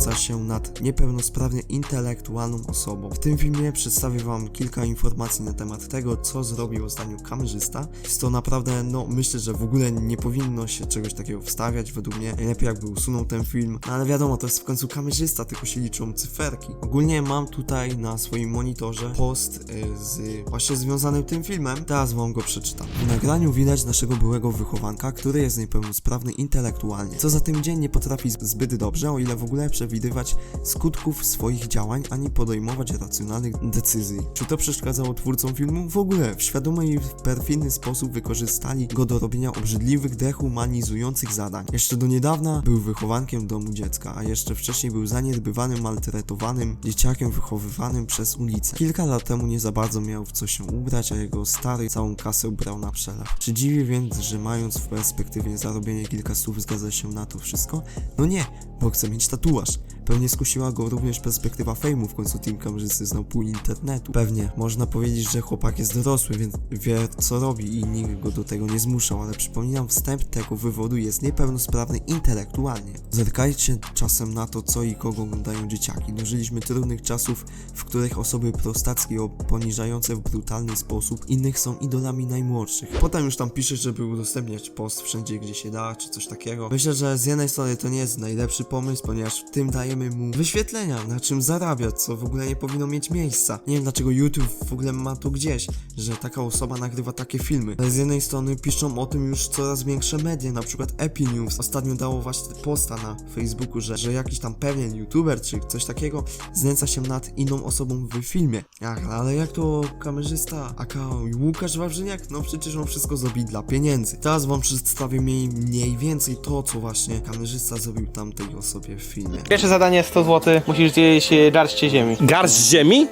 się nad niepełnosprawnie intelektualną osobą. W tym filmie przedstawię wam kilka informacji na temat tego, co zrobił ostatnio kamerzysta. Jest to naprawdę, no myślę, że w ogóle nie powinno się czegoś takiego wstawiać, według mnie. Najlepiej jakby usunął ten film, no, ale wiadomo, to jest w końcu kamerzysta, tylko się liczą cyferki. Ogólnie mam tutaj na swoim monitorze post y, z właśnie związanym tym filmem. Teraz wam go przeczytam. W nagraniu widać naszego byłego wychowanka, który jest niepełnosprawny intelektualnie. Co za tym dzień nie potrafi zbyt dobrze, o ile w ogóle przewidywać skutków swoich działań, ani podejmować racjonalnych decyzji. Czy to przeszkadzało twórcom filmu? W ogóle w świadomy i perfidny sposób wykorzystali go do robienia obrzydliwych, dehumanizujących zadań. Jeszcze do niedawna był wychowankiem domu dziecka, a jeszcze wcześniej był zaniedbywanym, maltretowanym dzieciakiem wychowywanym przez ulicę. Kilka lat temu nie za bardzo miał w co się ubrać, a jego stary całą kasę ubrał na przelew. Czy dziwi więc, że mając w perspektywie zarobienie kilka słów zgadza się na to wszystko? No nie, bo chce mieć tatuaż. Pewnie skusiła go również perspektywa fejmu, w końcu Team Kamerzysty znał pół internetu. Pewnie, można powiedzieć, że chłopak jest dorosły, więc wie co robi i nikt go do tego nie zmuszał, ale przypominam, wstęp tego wywodu jest niepełnosprawny intelektualnie. Zerkajcie czasem na to, co i kogo oglądają dzieciaki. Dożyliśmy trudnych czasów, w których osoby prostackie poniżające w brutalny sposób innych są idolami najmłodszych. Potem już tam pisze, żeby udostępniać post wszędzie, gdzie się da, czy coś takiego. Myślę, że z jednej strony to nie jest najlepszy pomysł, ponieważ w tym dajemy mu wyświetlenia, na czym zarabia, co w ogóle nie powinno mieć miejsca. Nie wiem dlaczego YouTube w ogóle ma to gdzieś, że taka osoba nagrywa takie filmy. Ale z jednej strony piszą o tym już coraz większe media, na przykład Epi News. Ostatnio dało właśnie posta na Facebooku, że, że jakiś tam pewien YouTuber czy coś takiego znęca się nad inną osobą w filmie. Ach, ale jak to kamerzysta, aka Łukasz Wawrzyniak? No przecież on wszystko zrobi dla pieniędzy. Teraz wam przedstawię mniej, mniej więcej to, co właśnie kamerzysta zrobił tamtej osobie w filmie. Pierwsze zadanie 100 zł, musisz zjeść e, garść ziemi. Garść ziemi?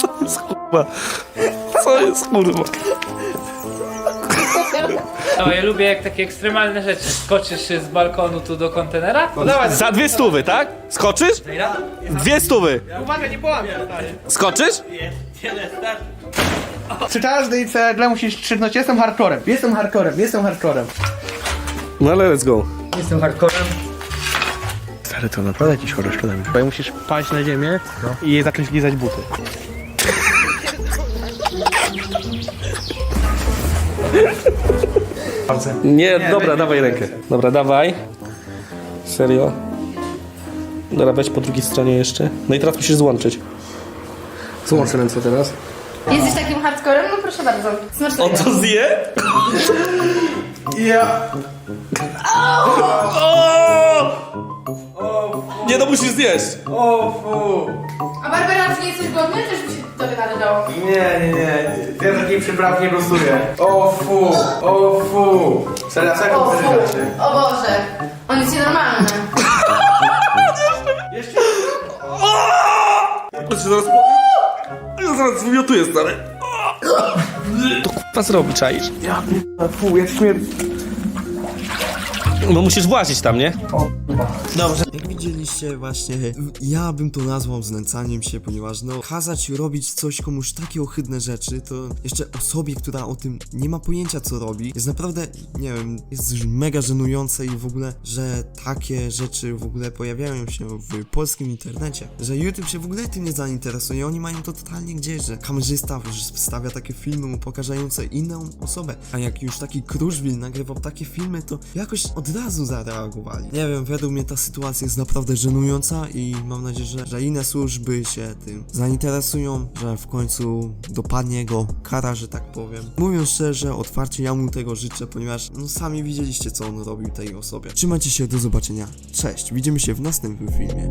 Co jest kurwa? Co jest kurwa? No, ja lubię jak takie ekstremalne rzeczy. Skoczysz z balkonu tu do kontenera? No dawaj, Za dwie stówy, tak? Skoczysz? Dwie stówy. Uwaga, nie połamię. Skoczysz? Przy każdej cedle musisz krzyknąć jestem hardcorem, jestem hardcorem, jestem hardcorem. No ale let's go. jestem hardcorem. Stary, to naprawdę jakiś chory szkodem. Bo musisz paść na ziemię i zacząć lizać buty. Nie, dobra, dawaj rękę. Dobra, dawaj. Serio? Dobra, weź po drugiej stronie jeszcze. No i teraz musisz złączyć. Złącz ręce teraz. Jesteś takim hardcorem? No proszę bardzo. Smacznego. On to zje? Ja. Nie, no musisz zjeść. A Barbara, czy nie jesteś głodny? Też by się tobie należało. Nie, nie, nie. Ja takiej przypraw nie gustuję. O fu, o fu. Serio, serio, O, fu. o Boże. On jest nienormalny. Ja zaraz... Ja zaraz zwymiotuję, stary. To kurwa zrobi, czaisz? Ja fu, jak śmier... No musisz włazić tam, nie? Dobrze. Widzieliście właśnie, ja bym to nazwał znęcaniem się, ponieważ no kazać robić coś komuś takie ohydne rzeczy, to jeszcze osobie, która o tym nie ma pojęcia co robi, jest naprawdę, nie wiem, jest mega żenujące i w ogóle, że takie rzeczy w ogóle pojawiają się w polskim internecie, że YouTube się w ogóle tym nie zainteresuje, oni mają to totalnie gdzieś, że kamerzysta wstawia takie filmy upokarzające inną osobę, a jak już taki Kruszwil nagrywał takie filmy, to jakoś od razu zareagowali. Nie wiem, według mnie ta sytuacja jest naprawdę żenująca i mam nadzieję, że, że inne służby się tym zainteresują, że w końcu dopadnie go kara, że tak powiem. Mówiąc szczerze, otwarcie ja mu tego życzę, ponieważ no sami widzieliście co on robił tej osobie. Trzymajcie się, do zobaczenia. Cześć, widzimy się w następnym filmie.